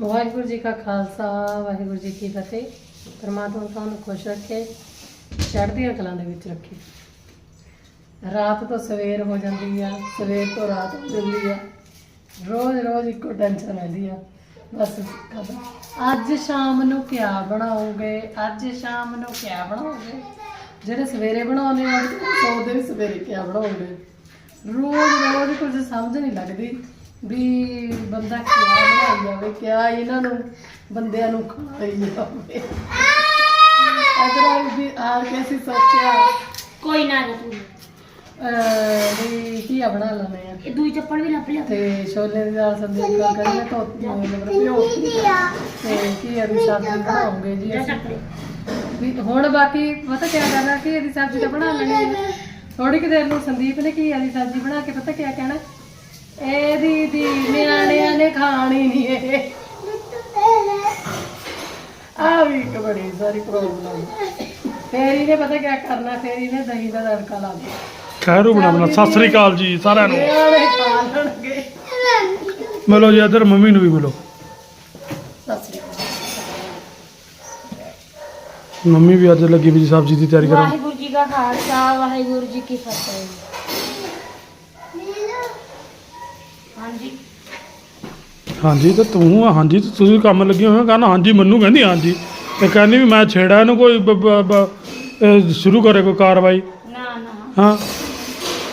ਵਾਹਿਗੁਰੂ ਜੀ ਕਾ ਖਾਲਸਾ, ਵਾਹਿਗੁਰੂ ਜੀ ਕੀ ਫਤਿਹ। ਪਰਮਾਤਮਾ ਤੁਹਾਨੂੰ ਖੁਸ਼ ਰੱਖੇ, ਚੜ੍ਹਦੀਆਂ ਕਲਾਂ ਦੇ ਵਿੱਚ ਰੱਖੇ। ਰਾਤ ਤੋਂ ਸਵੇਰ ਹੋ ਜਾਂਦੀ ਆ, ਸਵੇਰ ਤੋਂ ਰਾਤ ਹੋ ਜਾਂਦੀ ਆ। ਰੋਜ਼ ਰੋਜ਼ ਇੱਕੋ ਟੈਨਸ਼ਨ ਰਹਿੰਦੀ ਆ। ਬਸ ਅੱਜ ਸ਼ਾਮ ਨੂੰ ਕਿਆ ਬਣਾਓਗੇ? ਅੱਜ ਸ਼ਾਮ ਨੂੰ ਕਿਆ ਬਣਾਓਗੇ? ਜਿਹੜੇ ਸਵੇਰੇ ਬਣਾਉਣੇ ਆ ਉਹ ਸੋਚਦੇ ਵੀ ਸਵੇਰੇ ਕਿਆ ਬਣਾਓਗੇ ਰੋਜ਼ ਰੋਜ਼ ਕੁਝ ਸਮਝ ਨਹੀਂ ਲੱਗਦੀ। ਵੀ ਬੰਦਾ ਕਿਆ ਬਣਾਈ ਜਾਵੇ ਕਿਆ ਇਹਨਾਂ ਨੂੰ ਬੰਦਿਆਂ ਨੂੰ ਖਵਾਈ ਜਾਵੇ। ਅਗਰ ਵੀ ਆ ਕੇ ਅਸੀਂ ਸੋਚਿਆ ਕੋਈ ਨਾ ਜਾ ਤੂੰ ਅਹ, ਵੀ ਕੀ ਬਣਾ ਲੈਂਦੇ ਆ ਇਹ ਦੂਈ ਚੱਪਲ ਵੀ ਲੱਭ ਲਿਆ। ਤੇ ਛੋਲੇ ਦੀ ਦਾਲ ਸੰਦੀਪ ਕਾ ਕਰੀਏ ਤਾਂ ਮਤਲਬ ਪਿਓ ਤੇ ਕੀ ਅਦੀ ਸਬਜ਼ੀ ਬਣਾਉਂਗੇ ਜੀ ਜਾ ਅਸੀਂ ਵੀ ਹੁਣ ਬਾਕੀ ਪਤਾ ਕਿਆ ਕਰਨਾ ਕੀ ਇਹਦੀ ਸਬਜ਼ੀ ਤਾਂ ਬਣਾ ਲੈਣੀ ਥੋੜੀ ਕਿ ਦੇਰ ਨੂੰ ਸੰਦੀਪ ਨੇ ਕੀ ਇਹਦੀ ਸਬਜ਼ੀ ਬਣਾ ਕੇ ਪਤਾ ਕਿਆ ਕਹਿਣਾ? ਇਹਦੀ ਦੀ ਨਿਆਣਿਆਂ ਨੇ ਖਾਣੀ ਨਹੀਂ ਇਹ ਆ ਵੀ ਇੱਕ ਬੜੀ ਸਾਰੀ ਪ੍ਰੋਬਲਮ ਫੇਰ ਇਹਨੇ ਪਤਾ ਕਿਆ ਕਰਨਾ ਫੇਰ ਇਹਨੇ ਦਹੀਂ ਦਾ ਤੜਕਾ ਲਾ ਦੇਣਾ ਖੈਰੂ ਬਣਾਉਣਾ ਸਤਿ ਸ੍ਰੀ ਅਕਾਲ ਜੀ ਸਾਰਿਆਂ ਨੂੰ। ਨਿਆਣੇ ਖਾ ਲੈਣਗੇ ਮਿਲੋ ਜੀ ਇੱਧਰ ਮੰਮੀ ਨੂੰ ਵੀ ਮਿਲੋ। ਸਤਿ ਸ੍ਰੀ ਅਕਾਲ। ਮੰਮੀ ਵੀ ਅੱਜ ਲੱਗੀ ਵੀ ਜੀ ਸਬਜ਼ੀ ਦੀ ਤਿਆਰੀ ਕਰਨ। ਵਾਹਿਗੁਰੂ ਜੀ ਕਾ ਖਾਲਸਾ ਵਾਹਿਗੁਰੂ ਜੀ ਕੀ ਫਤਿਹ। ਹਾਂਜੀ। ਹਾਂਜੀ ਤੇ ਤੂੰ ਆ, ਹਾਂਜੀ ਤੇ ਤੁਸੀਂ ਕੰਮ ਲੱਗੇ ਹੋਏ ਹੋ ਕਹਿੰਦਾ ਹਾਂਜੀ ਮੈਨੂੰ ਕਹਿੰਦੀ ਹਾਂਜੀ। ਤੇ ਕਹਿੰਦੀ ਵੀ ਮੈਂ ਛੇੜਾ ਇਹਨੂੰ ਕੋਈ ਬ- ਬ- ਬ- ਇਹ ਸ਼ੁਰੂ ਕਰੇ ਕੋਈ ਕਾਰਵਾਈ। ਨਾ ਨਾ। ਹਾਂ।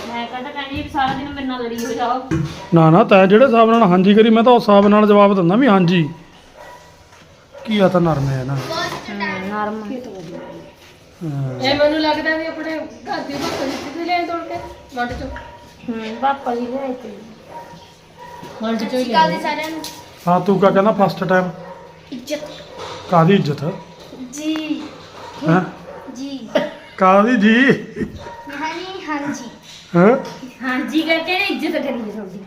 ਮੈਂ ਕਹਿੰਦਾ ਕਹਿੰਦੀ ਵੀ ਸਾਰਾ ਦਿਨ ਮੇਰੇ ਨਾਲ ਲੜੀ ਹੋ ਜਾਓ ਨਾ ਨਾ ਤੈਂ ਜਿਹੜੇ ਹਿਸਾਬ ਨਾਲ ਹਾਂਜੀ ਕਰੀ ਮੈਂ ਤਾਂ ਉਸ ਹਿਸਾਬ ਨਾਲ ਜਵਾਬ ਦਿੰਦਾ ਵੀ ਹਾਂਜੀ। ਕੀ ਆ ਤਾਂ ਨਰਮ ਹੈ ਨਾ। ਨਰਮ। ਹਾਂ। ਇਹ ਮੈਨੂੰ ਲੱਗਦਾ ਵੀ ਆਪਣੇ ਘਰ ਦੀ ਭੁੱਖ ਕਿੱਥੇ ਲੈ ਤੋੜ ਕੇ? ਵੰਡ ਚੋਂ ਹੂੰ ਪਾਪਾ ਜੀ ਲੈ ਤੇ। ਵੰਡ ਚੋਂ ਹੀ ਲੈ ਸਾਰਿਆਂ ਨੂੰ। ਹਾਂ ਤੂੰ ਕਾ ਕਹਿੰਦਾ ਫਸਟ ਟਾਈਮ ਇੱਜ਼ਤ। ਕਾਦੀ ਇੱਜ਼ਤ? ਜੀ। ਹੈ? ਜੀ। ਕਾਦੀ ਜੀ? ਹਾਂਜੀ ਹਾਂਜੀ। ਹੈ? ਹਾਂਜੀ ਕਰਕੇ ਨਾ ਇੱਜ਼ਤ ਕਰੀਏ ਤੁਹਾਡੀ।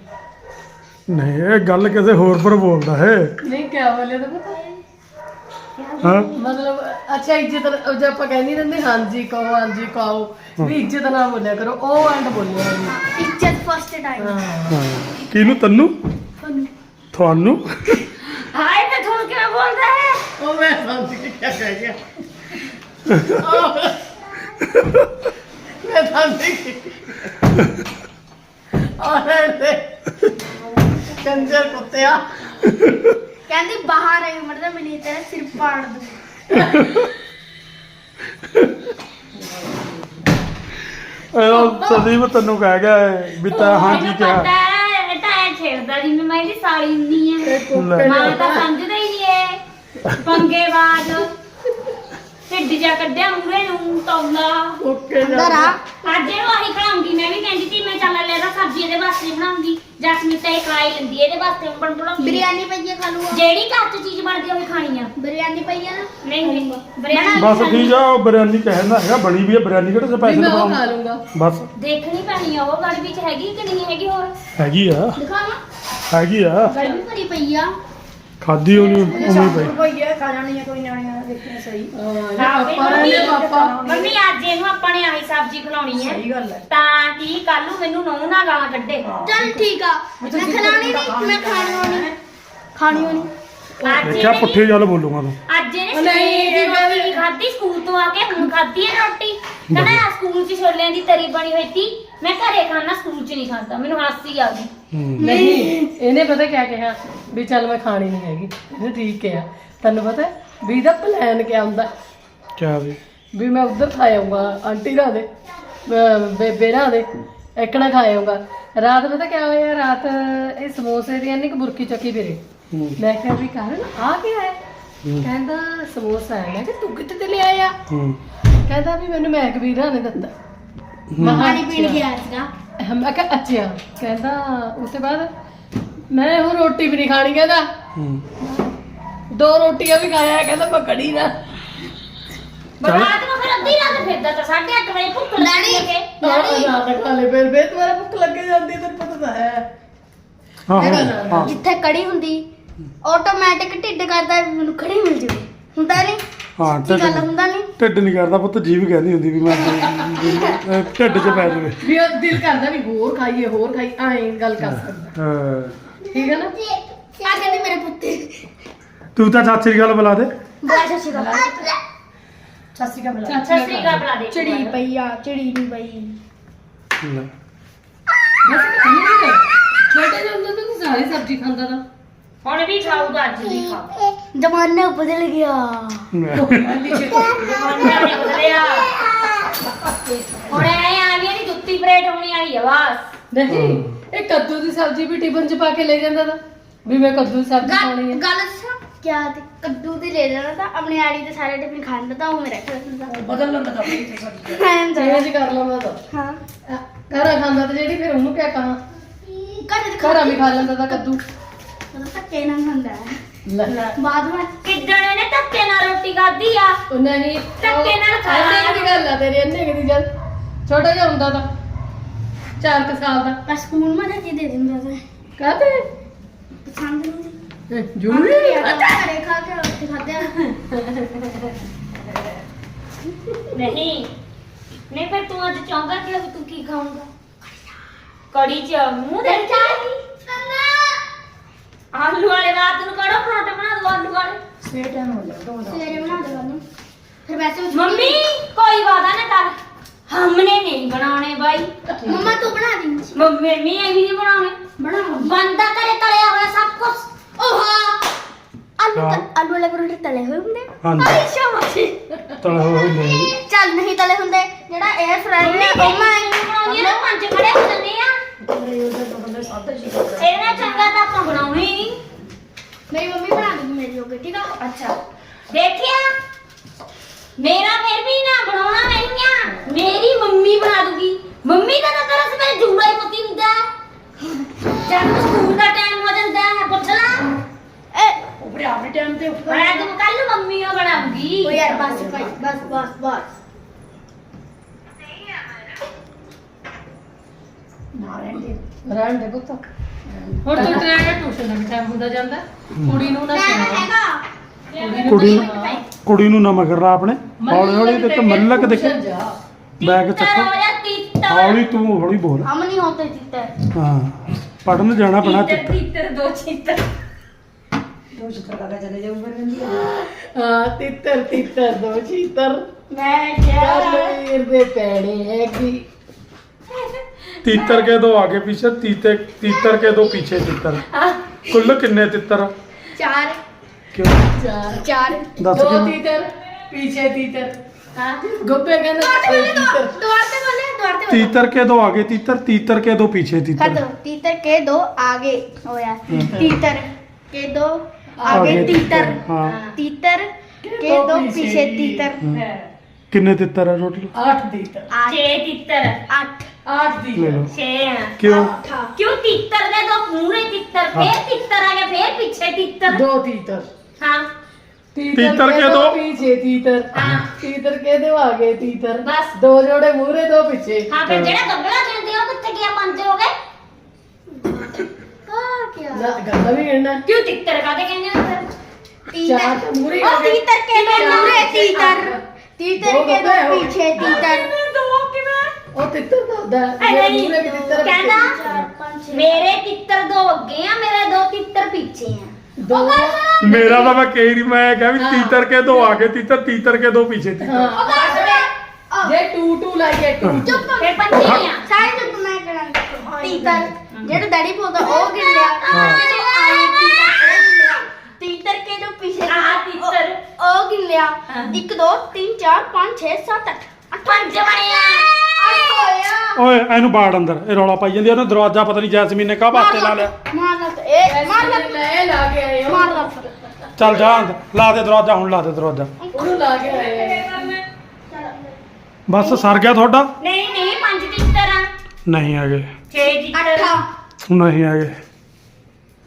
ਨਹੀਂ ਇਹ ਗੱਲ ਕਿਸੇ ਹੋਰ ਪਰ ਬੋਲਦਾ ਹੈ। ਨਹੀਂ ਕਿਆ ਬੋਲੇ ਤਾਂ ਪਤਾ? ਹਾਂ? ਮਤਲਬ ਅੱਛਾ ਇੱਜ਼ਤ ਉਹ ਜੇ ਆਪਾਂ ਕਹਿੰਦੇ ਰਹਿੰਦੇ ਹਾਂਜੀ ਕਹੋ ਹਾਂਜੀ ਕਹੋ ਵੀ ਇੱਜ਼ਤ ਨਾ ਬੋਲਿਆ ਕਰੋ ਉਹ ਐਂਡ ਬੋਲਿਆ ਜੀ ਇੱਜ਼ਤ ਫਸਟ ਟਾਈਮ ਹਾਂ। ਕਿਹਨੂੰ ਤੈਨੂੰ? ਤੁਹਾਨੂੰ। ਹਾਏ ਮੈਂ ਤੁਹਾਨੂੰ ਕਿਵੇਂ ਬੋਲਦਾ ਹੈ? ਉਹ ਮੈਂ ਸਮਝ ਕੇ ਕਿਆ ਕਹਿ ਗਿਆ। ਮੈਂ ਸਮਝ ਗਈ ਆਰੇ ਤੇ ਕੰਜਰ ਕੁੱਤਿਆ। ਕਹਿੰਦੀ ਬਾਹਰ ਆਈ ਮਰਦਾ ਮੈਨੂੰ ਤੇਰਾ ਸਿਰ ਪਾੜ ਦੂੰ। ਇਹ ਸੰਦੀਪ ਤੈਨੂੰ ਕਹਿ ਗਿਆ ਹੈ ਵੀ ਤਾਂ ਹਾਂਜੀ ਕਿਹਾ। ਪਤਾ ਹੈ, ਇਹ ਤਾਂ ਐ ਛੇੜਦਾ ਜਿਵੇਂ ਮੈਂ ਇਹਦੀ ਸਾਲੀ ਹੁੰਦੀ ਕੁੱਤੇ ਮਾਂ ਤਾਂ ਸਮਝਦਾ ਹੀ ਨਹੀਂ ਹੈ ਪੰਗੇਬਾਜ਼ ਢਿੱਡ ਜਾ ਕੱਢਿਆ ਮੂਰੇ ਨੂੰ ਤੌਲਾ। ਓਕੇ ਅੰਦਰ ਆ। ਅੱਜ ਇਹਨੂੰ ਆਹੀ ਖੜਾਉਂਗੀ ਮੈਂ ਵੀ ਕਹਿੰਦੀ ਸੀ ਮੈਂ ਚੱਲ ਲੈ ਦਾ ਸਬਜ਼ੀ ਇਹਦੇ ਵਾਸਤੇ ਬਣਾਉਂਗੀ। ਜਸਮੀਨ ਤਾਂ ਇਹ ਹੀ ਲੈਂਦੀ ਹੈ, ਇਹਦੇ ਵਾਸਤੇ ਬਣ ਬਣਾਉਂਗੀ ਬਿਰਿਆਨੀ ਪਈਏ ਖਾ ਲੂਗਾ ਜਿਹੜੀ ਘਰ 'ਚ ਚੀਜ਼ ਬਣਦੀ ਹੋਵੇ ਖਾਣੀ ਆ। ਬਿਰਿਆਨੀ ਪਈਏ ਨਾ। ਨਹੀਂ ਨਹੀਂ ਬਿਰਿਆਨੀ ਬਸ ਠੀਕ ਆ। ਉਹ ਬਿਰਿਆਨੀ ਕਹਿੰਦਾ ਹੈਗਾ ਬਣੀ ਵੀ ਹੈ ਬਿਰਿਆਨੀ ਕਿਹੜੇ ਸੇ ਵੀ ਪੈਸੇ ਮੈਂ ਉਹ ਖਾ ਦਵਾਉਂ ਲੂੰਗਾ। ਬਸ। ਦੇਖਣੀ ਪੈਣੀ ਆ ਉਹ ਗੜ ਵਿੱਚ ਹੈਗੀ ਕਿ ਨਹੀਂ ਹੈਗੀ ਹੋਰ? ਹੈਗੀ ਆ। ਦਿਖਾਵਾਂ ਹੈਗੀ ਆ। ਗਰਮੀ ਭਰੀ ਪਈ ਆ। ਖਾਦੀ ਉਹਨੂੰ ਉਵੇਂ ਪਈ। ਕੋਈ ਹੈ ਖਾ ਜਾਣੀ ਹੈ ਕੋਈ ਨਿਆਣਿਆਂ ਦੇਖਿਆ ਸਹੀ। ਹਾਂ ਵੀ ਪਾਪਾ ਨੇ ਪਾਪਾ ਮੰਮੀ ਅੱਜ ਇਹਨੂੰ ਆਪਾਂ ਨੇ ਆਹੀ ਸਬਜ਼ੀ ਖਿਲਾਉਣੀ ਹੈ। ਸਹੀ ਗੱਲ ਹੈ। ਤਾਂ ਕਿ ਕੱਲ ਨੂੰ ਮੈਨੂੰ ਨਹੁੰ ਨਾ ਗਾਲਾਂ ਕੱਢੇ। ਚੱਲ ਠੀਕ ਆ। ਮੈਂ ਖਿਲਾਣੀ ਨਹੀਂ ਮੈਂ ਖਾਣੀ ਹੋਣੀ ਖਾਣੀ ਹੋਣੀ। ਅੱਜ ਇਹਨੇ ਪੁੱਠੀ ਗੱਲ ਬੋਲੂਗਾ ਤੂੰ। ਅੱਜ ਇਹਨੇ ਨਹੀਂ, ਸਵੇਰ ਦੀ ਮੈਂ- ਰੋਟੀ ਨਹੀਂ ਖਾਧੀ ਸਕੂਲ ਤੋਂ ਆ ਕੇ ਹੁਣ ਖਾਧੀ ਹੈ ਰੋਟੀ? ਕਹਿੰਦਾ ਸਕੂਲ 'ਚ ਛੋਲਿਆਂ ਦੀ ਤਰੀ ਬਣੀ ਹੋਈ ਸੀ। ਮੈਂ ਘਰੇ ਖਾਣਾ ਸਕੂਲ 'ਚ ਨਹੀਂ ਖਾਂਦਾ। ਮੈਨੂੰ ਹਾਸੀ ਆ ਗਈ। ਹੂੰ। ਨਹੀਂ ਇਹਨੇ ਪਤਾ ਕਿਆ ਕਿਹਾ? ਵੀ ਚੱਲ ਮੈਂ ਖਾਣੀ ਨਹੀਂ ਹੈਗੀ। ਇਹਨੇ ਠੀਕ ਕਿਹਾ। ਤੈਨੂੰ ਪਤਾ ਵੀ ਇਹਦਾ ਪਲਾਨ ਕਿਆ ਹੁੰਦਾ? ਕਿਆ ਵੀ? ਵੀ ਮੈਂ ਉਧਰ ਖਾ ਆਊਂਗਾ ਆਂਟੀ ਰਾਂ ਦੇ ਅਹ ਬੇਬੇ ਰਾਂ ਦੇ ਇੱਕਣਾ ਖਾ ਆਊਂਗਾ। ਰਾਤ ਪਤਾ ਕਿਆ ਹੋਇਆ? ਰਾਤ ਇਹ ਸਮੋਸੇ ਦੀ ਇੰਨੀ ਕੁ ਬੁਰਕੀ ਚੱਕੀ ਫਿਰੇ ਹੂੰ। ਮੈਂ ਕਿਹਾ ਵੀ ਕਾਰਨ ਆ ਕੀ ਹੈ। ਕਹਿੰਦਾ ਸਮੋਸਾ ਹੈ। ਮੈਂ ਕਿਹਾ ਤੂੰ ਕਿੱਥੇ ਤੇ ਲੈ ਆਇਆ ਹੂੰ। ਕਹਿੰਦਾ ਵੀ ਮੈਨੂੰ ਮੈਕ ਵੀਰਾਂ ਨੇ ਦਿੱਤਾ। ਮੈਂ ਕਿਹਾ ਪਾਣੀ ਪੀਣ ਅੱਛਾ। ਗਿਆ ਸੀਗਾ। ਮੈਂ ਕਿਹਾ ਅੱਛਾ। ਕਹਿੰਦਾ ਉਸ ਤੋਂ ਬਾਅਦ ਮੈਂ ਹੁਣ ਰੋਟੀ ਵੀ ਨਹੀਂ ਖਾਣੀ ਕਹਿੰਦਾ। ਹੂੰ। ਦੋ ਰੋਟੀਆਂ ਵੀ ਖਾਇਆ ਕਹਿੰਦਾ ਮੈਂ ਕੜੀ ਨਾ ਬਰਾਤ ਨੂੰ ਫਿਰ ਅੱਧੀ ਰਾਤ ਫਿਰਦਾ ਤਾਂ 8:30 ਵਜੇ ਭੁੱਖ ਲੱਗੀ ਹੈ ਨਾ ਨਾ ਖਾ ਲੈ ਫਿਰ ਫਿਰ ਤੁਹਾਰੇ ਭੁੱਖ ਲੱਗੇ ਜਾਂਦੀ ਹੈ ਤੈਨੂੰ ਪਤਾ ਤਾਂ ਹੈ ਹਾਂ ਹਾਂ ਹਾਂ। ਜਿੱਥੇ ਕੜੀ ਹੁੰਦੀ ਆਟੋਮੈਟਿਕ ਢਿੱਡ ਕਰਦਾ ਵੀ ਮੈਨੂੰ ਕੜੀ ਮਿਲ ਜਵੇ। ਹੁੰਦਾ ਨਹੀਂ ਹਾਂ ਕੀ ਗੱਲ ਢਿੱਡ ਹੁੰਦਾ ਨਹੀਂ ਢਿੱਡ ਨਹੀਂ ਕਰਦਾ ਪੁੱਤ ਜੀਭ ਕਹਿੰਦੀ ਹੁੰਦੀ ਵੀ ਮੈਂ ਅਹ ਢਿੱਡ 'ਚ ਪੈ ਜਾਵੇ। ਵੀ ਉਹ ਦਿਲ ਕਰਦਾ ਵੀ ਹੋਰ ਖਾਈਏ ਹੋਰ ਖਾਈ ਐਂ ਗੱਲ ਕਰ ਸਕਦਾ। ਹਾਂ। ਠੀਕ ਹੈ ਨਾ? ਆ ਕਹਿੰਦੀ ਮੇਰੇ ਪੁੱਤੇ? ਤੂੰ ਤਾਂ ਸਤਿ ਸ੍ਰੀ ਅਕਾਲ ਬੁਲਾ ਦੇ। ਬੜਾ ਸ਼ਸ਼ੀ ਦਾ ਸਤਿ ਸ਼੍ਰੀ ਅਕਾਲ ਬੁਲਾ ਸਤਿ ਸ੍ਰੀ ਅਕਾਲ ਬੁਲਾ ਦੇ। ਚਿੜੀ ਪਈ ਆ ਚਿੜੀ ਨਹੀਂ ਪਈ। ਲੈ। ਬਸ ਇੰਨੀ ਕੁ। ਛੋਟੇ ਜਿਹੇ ਹੁੰਦੇ ਤਾਂ ਤੂੰ ਸਾਰੀ ਸਬਜ਼ੀ ਖਾਂਦਾ ਤਾ। ਹੁਣ ਵੀ ਖਾਊਗਾ ਅੱਜ ਵੀ ਖਾਊ ਜ਼ਮਾਨਾ ਬਦਲ ਗਿਆ। ਇੰਨੀ ਛੇਤੀ ਜਮਾਨਾ ਨੇ ਬਦਲਿਆ। ਹੁਣ ਐ ਆ ਵੀ ਇਹਦੀ ਜੁੱਤੀ ਪਰੇਡ ਹੋਣੀ ਵਾਲੀ ਆ ਬਸ। ਨਹੀਂ ਇਹ ਕੱਦੂ ਦੀ ਸਬਜ਼ੀ ਵੀ ਟਿਫਨ ਚ ਪਾ ਕੇ ਲੈ ਜਾਂਦਾ ਤਾ ਵੀ ਮੈਂ ਕੱਦੂ ਦੀ ਸਬਜ਼ੀ ਖਾਣੀ ਹੈ ਗੱਲ ਦੱਸਾਂ? ਕਿਆ ਤੇ ਕੱਦੂ ਦੀ ਲੈ ਲੈਣਾ ਤਾਂ ਆਪਣੇ ਆੜੀ ਦੇ ਸਾਰੇ ਟਿਫਿਨ ਖਾਣ ਦਾ ਤਾਂ ਉਹ ਮੇਰਾ ਰੱਖ ਲੈਂਦਾ। ਬਦਲ ਲੈਂਦਾ ਤਾਂ ਆਪਣੀ ਸਬਜ਼ੀ ਹਾਂ ਜਿਵੇਂ ਜੀ ਕਰ ਲਵਾਂ ਤਾਂ। ਹਾਂ। ਘਰਾਂ ਖਾਂਦਾ ਤੇ ਜਿਹੜੀ ਫਿਰ ਉਹਨੂੰ ਕਿਆ ਕਹਾਂ? ਘਰ ਵੀ ਖਾ ਲੈਂਦਾ ਤਾਂ ਕੱਦੂ। ਮਤਲਬ ਧੱਕੇ ਨਾਲ ਖਾਂਦਾ ਹੈ। ਲੈ। ਬਾਅਦ ਵਿੱਚ ਕਿੱਦਣ ਇਹਨੇ ਧੱਕੇ ਨਾਲ ਰੋਟੀ ਖਾਧੀ ਆ? ਉਹ ਨਹੀਂ ਧੱਕੇ ਨਾਲ ਖਾ ਇੰਨੇ ਕੁ ਦੀ ਗੱਲ ਆ ਤੇਰੀ ਇੰਨੇ ਕੁ ਦੀ ਜਦ ਛੋਟਾ ਜਿਹਾ ਹੁੰਦਾ ਤਾਂ 4 ਕੁ ਸਾਲ ਦਾ। ਪਰ ਸਕੂਲ ਮਾ ਜਾ ਕੇ ਦੇ ਦਿੰਦਾ ਤਾਂ? ਕਾਹਤੇ? ਪਸੰਦ ਨਹੀਂ। ਜੂਰੀ ਘਰੇ ਖਾ ਕੇ ਰੋਟੀ ਖਾਦਿਆ ਨਹੀਂ। ਨਹੀਂ ਪਰ ਤੂੰ ਅੱਜ ਚਾਹੁੰਦਾ ਕਿ ਤੂੰ ਕੀ ਖਾਊਂਗਾ? ਕੜੀ ਚ ਮੂੰਹ ਦੇ ਚਾਹੀ ਆਲੂ ਵਾਲੇ ਰਾਤ ਨੂੰ ਕੜੋ ਪਰੌਂਠੇ ਬਣਾ ਦੋ ਆਲੂ ਵਾਲੇ। ਸਵੇਰ ਟਾਈਮ ਹੋ ਜਾਊਗਾ ਉਹਦਾ ਸਵੇਰੇ ਬਣਾ ਨੂੰ ਫਿਰ ਵੈਸੇ ਉਹ ਮੰਮੀ ਕੋਈ ਵਾਦਾ ਨਾ ਕਰ। ਹਮਨੇ ਨਹੀਂ ਬਣਾਉਣੇ ਬਾਈ। ਮੰਮਾ ਤੂੰ ਬਣਾ ਦੀ ਮੰਮੀ ਮੈਂ ਇਹ ਵੀ ਨਹੀਂ ਬਣਾਉਣੇ। ਬਣਾ ਬੰਦਾ ਕਰੇ ਤਲਿਆ ਹੋਇਆ ਸਭ ਕੁਝ ਓਹਾ! ਆਲੂ ਹਾਂ। ਤਾਂ- ਆਲੂ ਵਾਲੇ ਪਰੌਂਠੇ ਤਲੇ ਹੋਏ ਹੁੰਦੇ ਹਾਂਜੀ। ਆਈ ਸ਼ਾਬਾਸ਼। ਤਲੇ ਹੋਏ ਨਹੀਂ ਚੱਲ ਨਹੀਂ ਤਲੇ ਹੁੰਦੇ। ਜਿਹੜਾ 에ਅਰ ਫਰਾਇਰ ਨੇ ਉਹ ਮੈਂ ਬਣਾਉਣੀ ਨਾ ਪੰਜ ਖੜੇ ਹੋ ਜਾਂਦੇ ਆ। ਇਹਨਾਂ ਚੰਗਾ ਤਾਂ ਆਪਾਂ ਬਣਾਉਣੇ ਹੀ। ਨਹੀਂ ਮੇਰੀ ਮੰਮੀ ਬਣਾ ਦੂਗੀ ਮੇਰੀ ਗਈ ਠੀਕ ਆ? ਅੱਛਾ। ਦੇਖਿਆ? ਮੇਰਾ ਫਿਰ ਵੀ ਨਾ ਬਣਾਉਣਾ ਆ ਮੇਰੀ ਮੰਮੀ ਬਣਾ ਦੂਗੀ। ਮੰਮੀ ਦਾ ਤਾਂ ਤਰਸ ਮੇਰੇ ਜੂੜਾ ਹੀ ਪਤੀ ਹੁੰਦਾ। ਜਦ ਸਕੂਲ ਦਾ ਟਾਈਮ ਹੋ ਜਾਂਦਾ ਹੈ ਪੁੱਛ ਲਾ। ਏ ਉਪਰੇ ਆਪਣੇ ਟਾਈਮ ਤੇ ਮੈਂ ਤਾਂ ਕੱਲ ਮੰਮੀ ਉਹ ਬਣਾਉਂਗੀ ਓ ਯਾਰ ਬਸ ਭਾਈ ਬਸ ਬਸ ਬਸ। ਰਹਿਣ ਦੇ। ਪੁੱਤ। ਹੁਣ ਤੂੰ ਟ੍ਰੇਨ ਟਿਊਸ਼ਨ ਦਾ ਵੀ ਟਾਈਮ ਹੁੰਦਾ ਜਾਂਦਾ। ਕੁੜੀ ਨੂੰ ਸੁਣਾ। ਕੁੜੀ ਕੁੜੀ ਨੂੰ ਨਾ ਮਗਰ ਲਾ ਆਪਣੇ। ਹੌਲੀ ਹੌਲੀ ਤੇ ਮੱਲਕ ਦੇਖ। ਬੈਗ ਚੱਕੋ। ਹੋ ਹੌਲੀ ਤੂੰ ਹੌਲੀ ਬੋਲ। ਹਮ ਨਹੀਂ ਹੋਤੇ ਜਿੱਤੇ ਹਾਂ। ਪੜਨ ਜਾਣਾ ਪੈਣਾ ਤੀਤਰ ਤੀਤਰ ਦੋ ਚੀਤਰ। ਹਾਂ ਤਿੱਤਰ ਤਿੱਤਰ ਦੋ ਚੀਤਰ। ਮੈਂ ਵੀਰ ਦੇ ਪੈਣੇ ਹੈਗੀ। ਤੀਤਰ तीतर के दो आगे पीछे तीते तीतर के दो पीछे तीतर कुल कितने तीतर चार क्यों चार दस दो कितने? तीतर पीछे तीतर हाँ गप्पे के अंदर दौड़ते बोले तीतर दौड़ते बोले दौड़ते बोले तीतर के दो आगे तीतर तीतर के दो पीछे कर तीतर दो तीतर के दो आगे हो यार तीतर के दो आगे आगे तीतर तीतर, हाँ। तीतर के दो पीछे तीतर कितने तीतर है टोटल आठ तीतर आठ छह तीतर आठ 8 ले ਤੀਤਰ लो ਛੇ ਆ क्यों था ਕਿਉਂ ਤੀਤਰ ਦੇ ਦੋ ਪੂਰੇ ਤੀਤਰ ਫੇਰ ਤੀਤਰ ਆ ਗਿਆ ਫੇਰ ਪਿੱਛੇ ਤੀਤਰ ਦੋ ਤੀਤਰ ਹਾਂ तीतर के दो पीछे तीतर हाँ। तीतर के दो आगे तीतर बस। दो जोड़े मुहरे दो पीछे ਹਾਂ ਫਿਰ ਜਿਹੜਾ ਗੱਗੜਾ ਕਹਿੰਦੇ ਉਹ ਕਿੱਥੇ ਗਿਆ ਪੰਜ ਹੋ ਗਏ हाँ क्या ਨਾ ਗੱਲਾਂ ਵੀ ਕਹਿਣਾ ਕਿਉਂ ਤੀਤਰ ਕਾਦੇ ਕਹਿੰਦੇ ਹੋ ਫਿਰ ਚਾਰ तीतर तो मुहरे ओ हो गए। तीतर के दो चार पूरे पीछे, तीतर आठ। तीतर दो के दो गड्ढे हो गए। पीछे तीतर ਦੋ ਕਿਵੇਂ ਉਹ ਤਿੱਤਰ ਦਾ ਹੁੰਦਾ ਹੈ ਇਹ ਮੂਰੇ ਵੀ ਤਿੱਤਰ ਕਹਿੰਦਾ ਮੇਰੇ ਤਿੱਤਰ ਦੋ ਅੱਗੇ ਆ ਮੇਰੇ ਦੋ ਤਿੱਤਰ ਪਿੱਛੇ ਆ ਦੋ ਮੇਰਾ ਤਾਂ ਮੈਂ ਕਹੀ ਨਹੀਂ ਮੈਂ ਕਿਹਾ ਵੀ ਤੀਤਰ ਕੇ ਦੋ ਆਗੇ ਤੀਤਰ ਤੀਤਰ ਕੇ ਦੋ ਪਿੱਛੇ ਤੀਤਰ ਉਹ ਗੱਲ ਸੁਣ ਜੇ ਟੂ ਟੂ ਲਾਈਏ ਟੂ ਚੁੱਪ ਫਿਰ ਪੰਛੀ ਆ ਸਾਰੇ ਜੁੱਤ ਮੈਂ ਕਰਾਂ ਤੀਤਰ ਜਿਹੜਾ ਡੈਡੀ ਪਾਉਂਦਾ ਉਹ ਗਿਣਿਆ ਜਦੋਂ ਆਏ ਤੀਤਰ ਉਹ ਗਿਣਿਆ ਤੀਤਰ ਕੇ ਜੋ ਪਿੱਛੇ ਆ ਤੀਤਰ ਉਹ ਗਿਣਿਆ 1 2 3 4 5 6 7 8 ਪੰਜ ਬਣਿਆ ਓਏ ਇਹਨੂੰ ਬਾੜ ਅੰਦਰ। ਇਹ ਰੌਲਾ ਪਾਈ ਜਾਂਦੀ ਉਹਨੇ ਦਰਵਾਜ਼ਾ ਪਤਾ ਨਹੀਂ ਜੈਸਮੀਨ ਨੇ ਕਾਹ ਵਾਸਤੇ ਲਾ ਲਿਆ। ਹੋ ਚੱਲ ਜਾ ਅੰਦਰ ਲਾ ਦੇ ਦਰਵਾਜ਼ਾ ਹੁਣ ਲਾ ਦੇ ਦਰਵਾਜ਼ਾ। ਬਸ ਸਰ ਗਿਆ ਤੁਹਾਡਾ? ਨਹੀਂ ਨਹੀਂ ਪੰਜ ਦੀ ਤਰ੍ਹਾਂ ਨਹੀਂ ਹੈਗੇ। ਨਹੀਂ ਹੈਗੇ।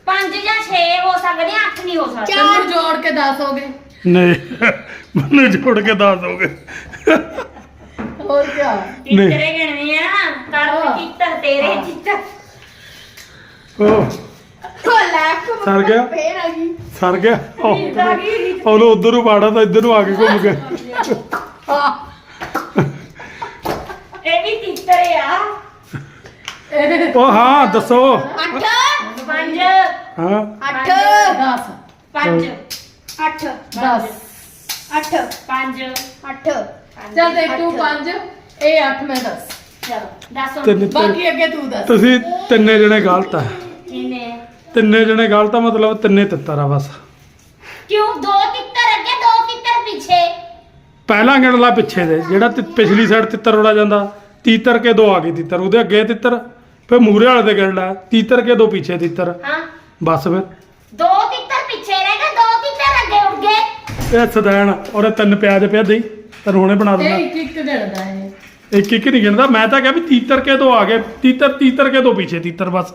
ਪੰਜ ਜਾਂ 6 ਹੋ ਸਕਦੇ ਆ 8 ਨਹੀਂ ਹੋ ਸਕਦੇ। ਤੈਨੂੰ ਜੋੜ ਕੇ ਦੱਸੋਗੇ ਨਹੀਂ ਮੈਨੂੰ ਜੋੜ ਕੇ ਦੱਸ ਹੋਰ ਕੀ ਨਹੀਂ। ਆ? ਕਰ ਕੀਤਾ ਤੇਰੇ ਜਿੱਤਾ ਓ। ਸਰ ਗਿਆ? ਸਰ ਗਿਆ? ਓ, ਕੀਤਾ ਉਧਰ ਨੂੰ ਪਾੜਾ ਤਾਂ ਇੱਧਰ ਨੂੰ ਆ ਕੇ ਘੁੰਮ ਗਿਆ ਹਾਂ ਵੀ ਤੀਤਰੇ ਆ। ਓ ਹਾਂ ਦੱਸੋ। ਅੱਠ। ਪੰਜ। ਹਾਂ। ਅੱਠ। 10 ਪੰਜ। 8 10 ਅੱਠ। ਪੰਜ। 8 ਚੱਲ ਦੇਖ ਤੂੰ 5 ਇਹ 8 ਮੈਂ 10 ਚਲੋ ਦੱਸੋ ਤਿੰਨ ਤਿੰਨ- ਬਾਕੀ ਅੱਗੇ ਤੂੰ ਦੱਸ। ਤੁਸੀਂ ਤਿੰਨੇ ਜਣੇ ਗਲਤ ਆ। ਕਿਵੇਂ ਤਿੰਨੇ ਜਣੇ ਗਲਤ ਆ ਮਤਲਬ ਤਿੰਨੇ ਤਿੱਤਰ ਆ ਬਸ। ਕਿਉਂ? ਦੋ ਤਿੱਤਰ ਅੱਗੇ ਦੋ ਤਿੱਤਰ ਪਿੱਛੇ। ਪਹਿਲਾ ਗਿਣਲਾ ਪਿੱਛੇ ਦੇ ਜਿਹੜਾ ਤਿ- ਪਿਛਲੀ ਸਾਈਡ ਤਿੱਤਰ ਉੜਾ ਜਾਂਦਾ ਤੀਤਰ ਕੇ ਦੋ ਆ ਗਏ ਤਿੱਤਰ ਉਹਦੇ ਅੱਗੇ ਤਿੱਤਰ ਫਿਰ ਮੂਰੇ ਵਾਲੇ ਦੇ ਗਿਣਲਾ ਤੀਤਰ ਕੇ ਦੋ ਪਿੱਛੇ ਤਿੱਤਰ। ਹਾਂ। ਬਸ ਫਿਰ। ਦੋ ਤਿੱਤਰ ਪਿੱਛੇ ਰਹਿ ਗਏ ਦੋ ਤਿੱਤਰ ਅੱਗੇ ਉੱਡ ਗਏ। ਇਹ ਸਦੈਣ ਔਰ ਇਹ ਤਿੰਨ ਪਿਆਜ ਪਿਆ ਦੇਈ। ਤੈਨੂੰ ਹੁਣੇ ਬਣਾ ਇਹ ਦਿੰਦਾ। ਇੱਕ ਇੱਕ ਗਿਣਦਾ ਹੈ ਇੱਕ ਇੱਕ ਨਹੀਂ ਗਿਣਦਾ। ਮੈਂ ਤਾਂ ਕਿਹਾ ਵੀ ਤੀਤਰ ਕੇ ਦੋ ਆ ਗਏ। ਤੀਤਰ ਤੀਤਰ ਕੇ ਦੋ ਪਿੱਛੇ ਤੀਤਰ ਬਸ।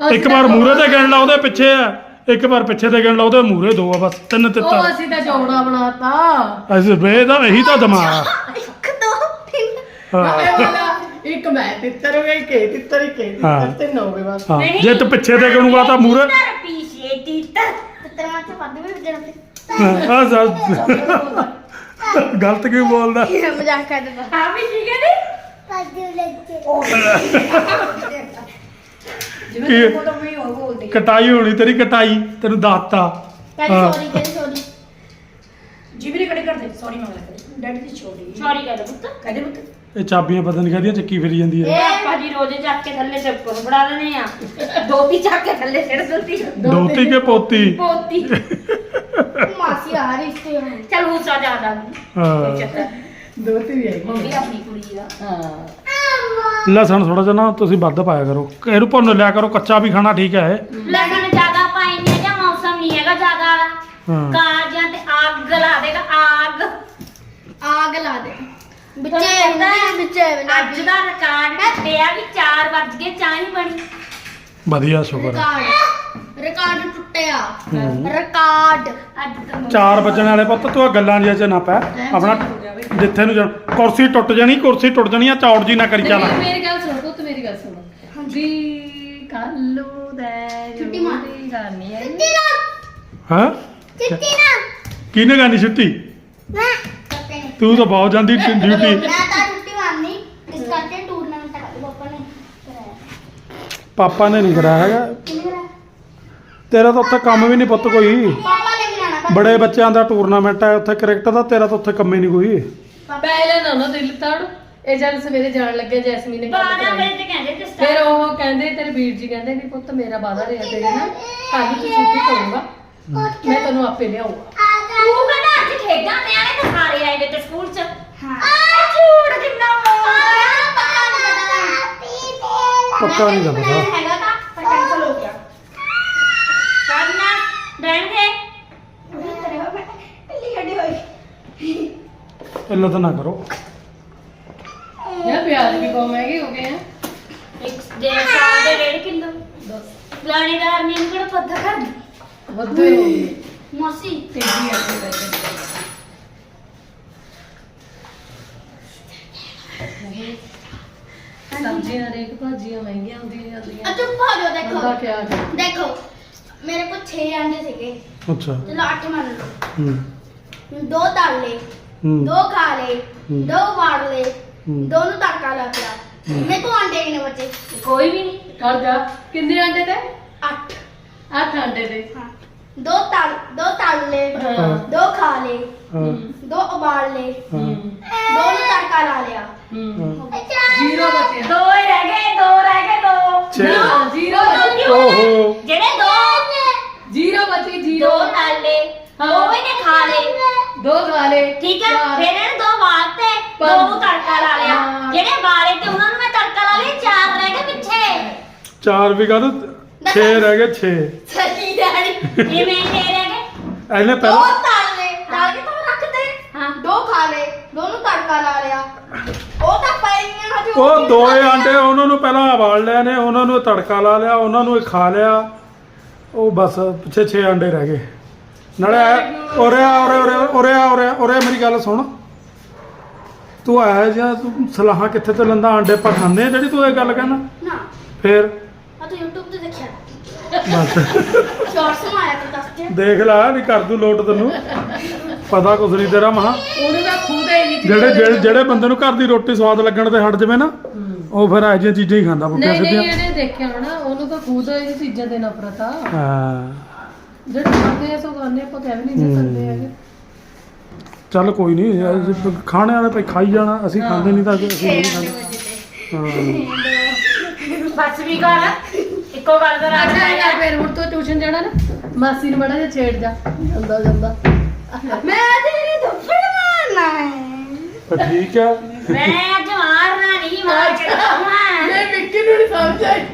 ਇੱਕ ਵਾਰ ਮੂਰੇ ਤੇ ਗਿਣ ਲਾ ਉਹਦੇ ਪਿੱਛੇ ਆ। ਇੱਕ ਵਾਰ ਪਿੱਛੇ ਤੇ ਗਿਣ ਲਾ ਉਹਦੇ ਮੂਰੇ ਦੋ ਆ ਬਸ। ਤਿੰਨ ਉਹ ਤਿੱਤਰ ਅਸੀਂ ਤਾਂ ਜੋੜਾ ਬਣਾਤਾ। ਅਸੀਂ ਵੇ ਦਾ ਇਹੀ ਤਾਂ ਦਿਮਾਗ ਆ। 1 2 3 ਹਾਂ। ਇਹ ਵਾਲਾ ਇੱਕ ਮੈਂ ਤਿੱਤਰ ਹੋ ਗਈ ਕੇ ਤਿੱਤਰ ਹੀ ਕੇ ਹਾਂ। ਤਿੱਤਰ ਤਿੰਨ ਹੋ ਗਏ ਬਸ। ਹਾਂ। ਜੇ ਤੂੰ ਪਿੱਛੇ ਤੇ ਗਿਣੂਗਾ ਤਾਂ ਮੂਰੇ ਤਿੱਤਰ ਪਿੱਛੇ ਤਿੱਤਰ। ਤੇਰਾ ਚ ਵੱਧ ਵੀ ਵੱਜਣਾ ਤੇ ਹਾਂ ਗਲਤ ਕਿਉਂ ਬੋਲਦਾ? ਮਜ਼ਾਕ ਕਰ ਦਿੱਤਾ ਹਾਂ ਵੀ ਠੀਕ ਹੈ ਨੀ ਜਿਵੇਂ ਕੀ? ਤੇਰੇ ਕੋਲ ਤਾਂ ਵੀ ਹੋ ਬੋਲਦੀ ਕਟਾਈ ਹੋਣੀ ਤੇਰੀ ਕਟਾਈ ਤੈਨੂੰ ਦੱਸਤਾ ਹਾਂ। ਸੌਰੀ ਕਹਿੰਦੀ ਸੌਰੀ ਜਿਵੇਂ ਨਹੀਂ ਕੜੇ ਕਰਦੇ ਸੌਰੀ ਮੰਗ ਲੈ ਡੈਡੀ ਦੀ ਛੋੜੀ ਸੌਰੀ ਕਰ ਪੁੱਤ। ਕਹਦੇ ਪੁੱਤ। ਇਹ ਚਾਬੀਆਂ ਪਤਾ ਨਹੀਂ ਕਾਹਦੀਆਂ ਚੱਕੀ ਫਿਰੀ ਜਾਂਦੀ ਹੈ। ਇਹ ਆਪਾਂ ਜੀ ਰੋਜ਼ੇ ਚੱਕ ਕੇ ਥੱਲੇ ਚੱਕਰ ਬੜਾ ਲੈਣੇ ਆ ਦੋਤੀ ਚੱਕ ਕੇ ਥੱਲੇ ਸਿਰ ਸੁੱਤੀ ਦੋਤੀ ਕੇ ਪੋਤੀ? ਪੋਤੀ। ਮਾਸੀ ਆ ਰਹੀ ਸੀ ਚਲ ਉਸਾ ਜ਼ਿਆਦਾ ਹਾਂ। ਦੋ ਤੇ ਵੀ ਆਈ। ਮੰਮੀ ਆਪਣੀ ਕੁੜੀ ਦਾ ਹਾਂ। ਲਸਣ ਥੋੜਾ ਜਿਹਾ ਨਾ ਤੁਸੀਂ ਵੱਧ ਪਾਇਆ ਕਰੋ। ਇਹਨੂੰ ਭੁੰਨ ਲਿਆ ਕਰੋ ਕੱਚਾ ਵੀ ਖਾਣਾ ਠੀਕ ਹੈ ਲਸਣ ਜ਼ਿਆਦਾ ਪਾਈ ਨਹੀਂ ਜਾਂ ਮੌਸਮ ਨਹੀਂ ਹੈਗਾ ਜ਼ਿਆਦਾ। ਹਾਂ। ਕਾਜਾਂ ਤੇ ਅੱਗ ਲਾ ਦੇਗਾ ਆਗ। ਆਗ ਲਾ ਦੇ। ਵਿੱਚੇ ਤੁਹਾਨੂੰ ਪਤਾ ਹੈ? ਵਿੱਚੇ ਅੱਜ ਦਾ ਰਿਕਾਰਡ ਘਟਿਆ ਵੀ 4 ਵੱਜ ਗਏ ਚਾਹ ਨਹੀਂ ਬਣੀ। ਵਧੀਆ ਸ਼ੁਕਰ ਹੈ ਰਿਕਾਰਡ ਰਿਕਾਰਡ ਟੁੱਟਿਆ। ਰਿਕਾਰਡ ਅੱਜ ਤਾਂ ਮੰਮੀ- ਚਾਰ ਵੱਜਣ ਵਾਲੇ ਪੁੱਤ ਤੂੰ ਆਹ ਗੱਲਾਂ ਜਿਹਾ ਚ ਨਾ ਪੈ। ਆਪਣਾ ਜਿੱਥੇ ਨੂੰ ਜਾਣ। ਕੁਰਸੀ ਟੁੱਟ ਜਾਣੀ ਕੁਰਸੀ ਟੁੱਟ ਜਾਣੀ ਆ ਚੌੜ ਜੀ ਨਾ ਕਰੀ ਚੱਲ। ਨਹੀਂ, ਮੇਰੀ ਗੱਲ ਸੁਣ ਪੁੱਤ ਮੇਰੀ ਗੱਲ ਸੁਣ। ਵੀ ਕੱਲੂ ਦੇ ਛੁੱਟੀ ਮਾਰ। ਕਰਨੀ ਹੈ। ਚਿੱਟੀ ਨਾ ਹਾਂ? ਚਿੱਟੀ ਨਾ ਕਿਹਨੇ ਗਾਣੀ ਛੁੱਟੀ? ਮੈਂ ਤੂੰ ਤਾਂ ਬਹੁਤ ਜਾਂਦੀ ਡਿਊਟੀ। ਮੈਂ ਤਾਂ ਛੁੱਟੀ ਮਾਰਨੀ ਇਸ ਕਰਕੇ ਟੂਰਨਾਮੈਂਟ ਕਰ ਪਾਪਾ ਨੇ ਕਰਾਇਆ। ਪਾਪਾ ਨੇ ਨਹੀਂ ਕਰਾਇਆ ਹੈਗਾ। ਤੇਰਾ ਤਾਂ ਉੱਥੇ ਕੰਮ ਵੀ ਨਹੀਂ ਪੁੱਤ ਕੋਈ। ਪਾਪਾ ਬੜੇ ਬੱਚਿਆਂ ਦਾ ਟੂਰਨਾਮੈਂਟ ਹੈ ਉੱਥੇ ਕ੍ਰਿਕਟ ਦਾ ਤੇਰਾ ਤਾਂ ਉੱਥੇ ਕੰਮ ਹੀ ਨਹੀਂ ਕੋਈ। ਪਹਿਲੇ ਨਾ ਨਾ ਦਿਲ ਤੜ ਇਹ ਜਦ ਸਵੇਰੇ ਜਾਣ ਲੱਗੇ ਜੈਸਮੀਨ ਨੇ ਗੱਲ 12 ਕਰਾਈ। ਵਜੇ ਤੇ ਕਹਿੰਦੇ ਤੇ ਫਿਰ ਉਹ ਕਹਿੰਦੇ ਤੇਰੇ ਵੀਰ ਜੀ ਕਹਿੰਦੇ ਵੀ ਪੁੱਤ ਮੇਰਾ ਵਾਦਾ ਰਿਹਾ ਤੇਰੇ ਨਾਲ। ਕੱਲ ਨੂੰ ਤੂੰ ਛੁੱਟੀ ਕਰੂੰਗਾ। ਮੈਂ ਤੈਨੂੰ ਆਪੇ ਲਿਆਉਂਗਾ ਤੂੰ ਕਹਿੰਦਾ ਅੱਜ ਖੇਡਾਂ ਨਿਆਣੇ ਤਾਂ ਸਾਰੇ ਆਏ ਵੇ ਤੇ ਸਕੂਲ ਚ। ਹਾਂ। ਆ ਝੂੜ ਕਿੰਨਾ ਮਾਰਿਆ ਪੱਕਾ ਨਹੀਂ ਗਾ ਪਤਾ। ਹੈਗਾ ਤਾਂ ਪਰ ਕੈਂਸਲ ਹੋ ਦੇ ਇੱਲਾ ਤਾਂ ਨਾ ਕਰੋ। ਯਾਰ ਪਿਆਜ਼ ਵੀ ਬਹੁਤ ਮਹਿੰਗੇ ਹੋ ਗਏ ਆ। ਇੱਕ ਦੇ ਸਾਲ ਦੇ ਡੇਢ ਕਿਲੋ। ਲਾਣੇਦਾਰ ਨੇ ਇਹਨੂੰ ਕਿਹੜਾ ਪੱਥਰ ਕਰ ਵੱਧੇ। ਹੋ ਗਏ ਮਾਸੀ ਤੇਜ਼ੀ ਪੈ ਗਈ ਸਬਜ਼ੀਆਂ ਰੇਕ ਭਾਜੀਆਂ ਮਹਿੰਗੀਆਂ ਹੁੰਦੀਆਂ ਜਾਂਦੀਆਂ। ਆ ਚੁੱਪ ਹੋ ਜਾਓ ਬੰਦਾ ਦੇਖੋ ਕਿਆ ਕਰੇ? ਦੇਖੋ। ਮੇਰੇ ਕੋਲ 6 ਅੰਡੇ ਸੀਗੇ। ਅੱਛਾ। ਚਲੋ 8 ਮੰਨ ਲਓ। ਹੂੰ। ਦੋ ਤਲ ਲਏ ਹੂੰ। ਦੋ ਖਾ ਲਏ ਹੂੰ। ਦੋ ਵਾੜ ਲਏ ਹੂੰ। ਦੋ ਨੂੰ ਤੜਕਾ ਲਾ ਪਿਆ ਹੂੰ। ਮੇਰੇ ਕੋਲ ਅੰਡੇ ਕਿੰਨੇ ਬਚੇ। ਕੋਈ ਵੀ ਨਹੀਂ ਕਰ ਜਾ। ਕਿੰਨੇ ਆਂਡੇ ਤੇ? 8 ਅੱਠ ਆਂਡੇ ਦੇ ਹਾਂ। ਦੋ ਤਲ ਦੋ ਤਲ ਲਏ ਹਾਂ। ਦੋ ਖਾ ਲਏ ਹਾਂ। ਦੋ ਉਬਾਲ ਲਏ ਹਾਂ। ਦੋ ਨੂੰ ਤੜਕਾ ਲਾ ਲਿਆ। ਹੂੰ। ਜੀਰੋ ਬਚਿਆ ਦੋ ਹੀ ਰਹਿ ਗਏ ਦੋ ਛੇ। ਨਾ, ਜ਼ੀਰੋ ਬਚੀ ਓਹੋ ਜਿਹੜੇ ਦੋ ਜੀਰੋ ਬਚੀ ਜੀਰੋ ਦੋ ਨਾਲੇ ਹਾਂ। ਦੋ ਵੀ ਨੇ ਖਾ ਲਏ ਦੋ ਖਾ ਲੇ ਠੀਕ ਹੈ ਚਾਰ। ਫਿਰ ਇਹਨੇ ਦੋ ਵਾਲਤੇ ਦੋ ਪੰਜ। ਨੂੰ ਤੜਕਾ ਲਾ ਲਿਆ। ਹਾਂ। ਜਿਹੜੇ ਵਾਲੇ ਤੇ ਉਹਨਾਂ ਨੂੰ ਮੈਂ ਤੜਕਾ ਲਾ ਲਿਆ ਚਾਰ ਰਹਿ ਗਏ ਪਿੱਛੇ। ਚਾਰ ਵੀ ਕਰ 6 ਰਹਿ ਗਏ 6 ਸਹੀ ਡੈਡੀ ਇਹ ਰਹਿ ਗਏ? ਇਹਨੇ ਦੋ ਪਹਿਲਾਂ ਤਲ ਲਏ। ਤਲ ਕੇ ਤਾਂ ਰੱਖ ਦੇ। ਹਾਂ। ਦੋ ਖਾ ਲਏ ਦੋ ਨੂੰ ਤੜਕਾ ਲਾ ਲਿਆ। ਉਹ ਤਾਂ ਪਈਆਂ ਹਜੇ ਉਹ ਦੋਏ ਆਂਡੇ ਉਹਨਾਂ ਨੂੰ ਪਹਿਲਾਂ ਉਬਾਲ ਲਿਆ ਨੇ ਉਹਨਾਂ ਨੂੰ ਤੜਕਾ ਲਾ ਲਿਆ ਉਹਨਾਂ ਨੂੰ ਇਹ ਖਾ ਲਿਆ। ਉਹ ਬਸ ਪਿੱਛੇ 6 ਆਂਡੇ ਰਹਿ ਗਏ। ਨਾਲੇ ਐ- ਉਰੇ ਆ ਉਰੇ ਉਰੇ ਉਰੇ ਆ ਉਰੇ ਆ, ਉਰੇ ਆ, ਮੇਰੀ ਗੱਲ ਸੁਣ। ਤੂੰ ਆਇਆ ਜਾਂ ਤੂੰ ਸਲਾਹਾਂ ਕਿੱਥੇ ਤੋਂ ਲੰਦਾ ਆਂਡੇ ਆਪਾਂ ਖਾਂਦੇ ਆ ਜਿਹੜੀ ਤੂੰ ਇਹ ਗੱਲ ਕਹਿੰਦਾ? ਨਾ। ਫੇਰ? ਆ ਤੂੰ YouTube ਤੇ ਦੇਖਿਆ। ਬਸ। ਸ਼ਾਰਟਸ ਨੂੰ ਆਇਆ ਤਾਂ ਦੱਸ ਦੇ। ਦੇਖ ਲੈ ਵੀ ਕਰ ਦੂ ਲੋਟ ਤੈਨੂੰ। ਪਤਾ ਕੁਛ ਨਹੀਂ ਤੇਰਾ ਮਹਾ। ਉਹਨੂੰ ਤਾਂ ਖੁਦ ਹੀ ਨਹੀਂ ਜਿਹੜੇ ਜਿਹੜੇ ਜਿਹੜੇ ਬੰਦੇ ਨੂੰ ਘਰ ਦੀ ਰੋਟੀ ਸਵਾਦ ਲੱਗਣ ਤੇ ਹਟ ਜਾਵੇ ਨਾ ਉਹ ਫਿਰ ਇਹੋ ਜਿਹੀਆਂ ਚੀਜ਼ਾਂ ਹੀ ਖਾਂਦਾ ਪੁੱਠੀਆਂ ਨਹੀਂ ਨਹੀਂ ਸਿੱਧੀਆਂ। ਇਹਨੇ ਦੇਖਿਆ ਹੋਣਾ ਉਹਨੂੰ ਤਾਂ ਖੁਦ ਇਹ ਚੀਜ਼ਾਂ ਦੇ ਨਫ਼ਰਤ ਆ। ਹਾਂ। ਜਿਹੜੇ ਖਾਂਦੇ ਆ ਸੋ ਖਾਂਦੇ ਆਪਾਂ ਕਹਿ ਵੀ ਨਹੀਂ ਸਕਦੇ ਹੈਗੇ। ਚੱਲ ਕੋਈ ਨਹੀਂ ਖਾਣੇ ਵਾਲੇ ਭਾਈ ਖਾਈ ਜਾਣਾ ਅਸੀਂ ਖਾਂਦੇ ਨਹੀਂ ਤਾਂ ਅਸੀਂ ਨਹੀਂ ਖਾਂਦੇ। ਹਾਂ। ਬਸ ਵੀ ਕਰ ਇੱਕੋ ਗੱਲ ਦਾ ਰਾਜ ਅੱਛਾ ਯਾਰ ਫਿਰ ਹੁਣ ਤੋਂ ਟਿਊਸ਼ਨ ਜਾਣਾ ਨਾ ਮਾਸੀ ਨੂੰ ਬੜਾ ਜਿਹਾ ਛੇੜ ਜਾ ਜਾਂਦਾ ਜਾਂਦਾ। ਮੈਂ ਤੇਰੀ ਧੁੱਪੜ ਮਾਰਨਾ ਹੈ। ਤਾਂ ਠੀਕ ਹੈ। ਮੈਂ ਅੱਜ ਮਾਰਨਾ ਨਹੀਂ ਮਾਰ ਕੇ ਮੈਂ ਵਿੱਕੀ ਨੂੰ ਨਹੀਂ ਸਮਝ ਆਈ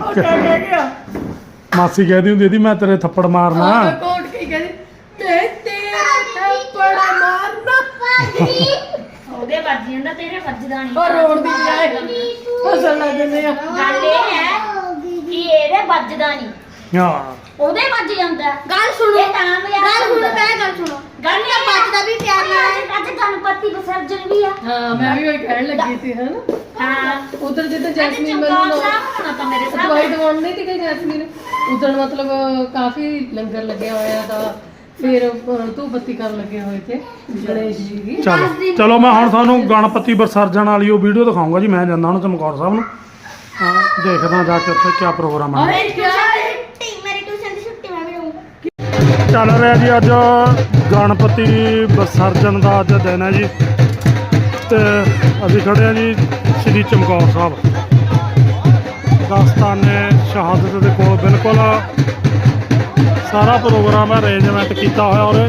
ਉਹ ਕਹਿ ਗਿਆ ਮਾਸੀ ਕਹਿੰਦੀ ਹੁੰਦੀ ਇਹਦੀ ਮੈਂ ਤੇਰੇ ਥੱਪੜ ਮਾਰਨਾ। ਕੋਟ ਕੇ ਕਹਿੰਦੀ ਤੇ ਤੇਰੇ ਥੱਪੜ ਮਾਰਨਾ। ਉਹਦੇ ਵੱਜ ਜਾਂਦਾ ਤੇਰੇ ਵੱਜਦਾ ਨਹੀਂ। ਔਰ ਰੋਣ ਦੀ ਬਜਾਏ। ਹੱਸਣ ਲੱਗ ਆ। ਗੱਲ ਇਹ ਹੈ ਕਿ ਇਹਦੇ ਵੱਜਦਾ ਨਹੀਂ। ਹਾਂ। ਉਹਦੇ ਵੱਜ ਜਾਂਦਾ। ਹੈ। ਗੱਲ ਸੁਣੋ। ਇਹ ਤਾਂ ਮਜ਼ਾਕ ਗੱਲ ਸੁਣੋ ਹੁੰਦਾ। ਪਹਿਲਾਂ ਗੱਲ ਸੁਣੋ। ਗੱਲ ਇਹ ਹੈ ਪੱਤਦਾ ਵੀ ਪਿਆਰ ਨਾਲ ਹੈ। ਅੱਜ ਗਣਪਤੀ ਵਿਸਰਜਨ ਵੀ ਆ। ਹਾਂ ਮੈਂ ਵੀ ਉਹੀ ਕਹਿਣ ਲੱਗੀ ਸੀ ਹਨਾ? ਹਾਂ। ਉਧਰ ਜਿੱਦਾਂ ਅੱਜ ਜੈਸਮੀਨ ਚਮਕੌਰ ਮੈਨੂੰ ਸਾਹਿਬ ਹੋਣਾ ਤਾਂ ਮੇਰੇ ਦਵਾਈ ਸਾਹਮਣੇ ਦਵਾਉਣ ਨਹੀਂ ਤੇ ਗਈ ਜੈਸਮੀਨ? ਉਧਰ ਮਤਲਬ ਕਾਫੀ ਲੰਗਰ ਲੱਗਿਆ ਹੋਇਆ ਤਾਂ ਫਿਰ ਤੂੰ ਬੱਤੀ ਕਰਨ ਲੱਗੇ ਹੋਏ ਤੇ ਗਣੇਸ਼ ਜੀ ਦੀ। ਚਲੋ ਚਲੋ ਮੈਂ ਹੁਣ ਤੁਹਾਨੂੰ ਗਣਪਤੀ ਵਿਸਰਜਣ ਵਾਲੀ ਉਹ ਵੀਡੀਓ ਦਿਖਾਉਂਗਾ ਜੀ ਮੈਂ ਜਾਂਦਾ ਹੁਣ ਚਮਕੌਰ ਸਾਹਿਬ ਨੂੰ। ਹਾਂ ਦੇਖਦਾ ਜਾ ਕੇ ਉੱਥੇ ਕੀ ਪ੍ਰੋਗਰਾਮ ਹੈ ਅਰੇ ਕਿਆ ਛੁੱਟੀ ਮੇਰੀ ਟਿਊਸ਼ਨ ਦੀ ਛੁੱਟੀ ਮੈਂ ਵੀ ਲਊਂਗਾ ਚੱਲ ਰਿਹਾ ਜੀ ਅੱਜ ਗਣਪਤੀ ਵਿਸਰਜਨ ਦਾ ਅੱਜ ਦਿਨ ਹੈ ਜੀ। ਤੇ ਅਸੀਂ ਖੜੇ ਹਾਂ ਜੀ ਸ੍ਰੀ ਚਮਕੌਰ ਸਾਹਿਬ। ਦਸਤਾਨੇ ਸ਼ਹਾਦਤ ਦੇ ਕੋਲ ਬਿਲਕੁਲ ਸਾਰਾ ਪ੍ਰੋਗਰਾਮ ਅਰੇਂਜਮੈਂਟ ਕੀਤਾ ਹੋਇਆ ਔਰ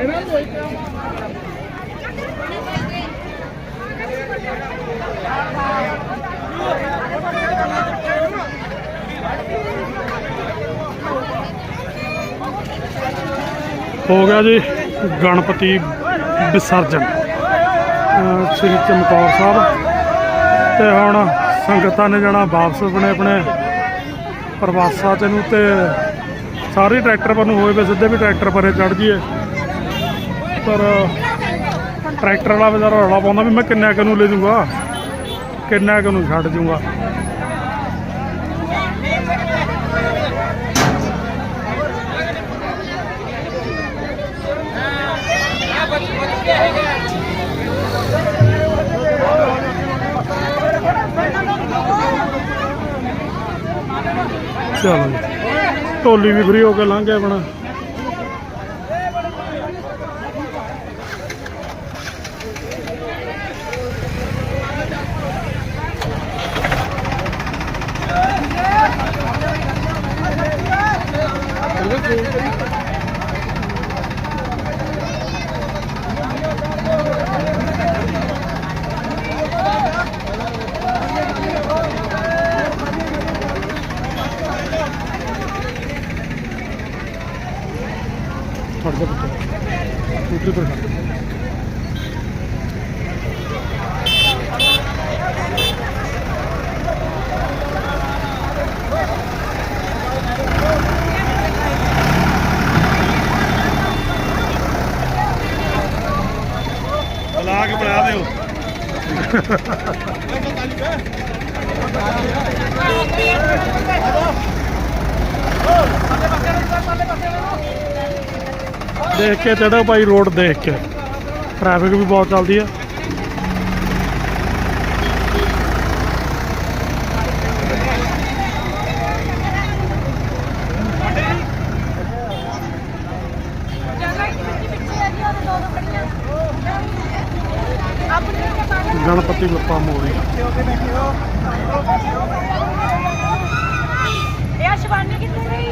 ਹੋ ਗਿਆ ਜੀ ਗਣਪਤੀ ਵਿਸਰਜਨ ਸ੍ਰੀ ਚਮਕੌਰ ਸਾਹਿਬ। ਤੇ ਹੁਣ ਸੰਗਤਾਂ ਨੇ ਜਾਣਾ ਵਾਪਸ ਆਪਣੇ ਆਪਣੇ ਪ੍ਰਵਾਸਾਂ ਤੇ ਨੂੰ ਤੇ ਸਾਰੇ ਟਰੈਕਟਰ ਪਰ ਨੂੰ ਹੋਏ ਵੇ, ਸਿੱਧੇ ਵੀ ਟਰੈਕਟਰ ਪਰੇ ਚੜ ਜੀਏ ਪਰ ਟਰੈਕਟਰ ਵਾਲਾ ਵਿਚਾਰਾ ਰੌਲਾ ਪਾਉਂਦਾ ਵੀ ਮੈਂ ਕਿੰਨਾ ਕੁ ਨੂੰ ਲੈ ਜੂਗਾ ਕਿੰਨਾ ਕੁ ਨੂੰ ਛੱਡ ਜੂਗਾ ਚਲੋ ਜੀ। ਢੋਲੀ ਵੀ ਫਰੀ ਹੋ ਕੇ ਲੰਘ ਗਿਆ ਆਪਣਾ। ਬੁਲਾ ਕੇ ਬਣਾ ਦਿਓ। ਦੇਖ ਕੇ ਚੜੋ ਭਾਈ ਰੋਡ ਦੇਖ ਕੇ। ਟ੍ਰੈਫਿਕ ਵੀ ਬਹੁਤ ਚੱਲਦੀ ਆ। ਸ਼ੂਟਿੰਗ ਆਪਾਂ ਮੂਵੀ ਇਹ ਸ਼ਵਾਨੀ ਕਿੱਥੇ ਗਈ?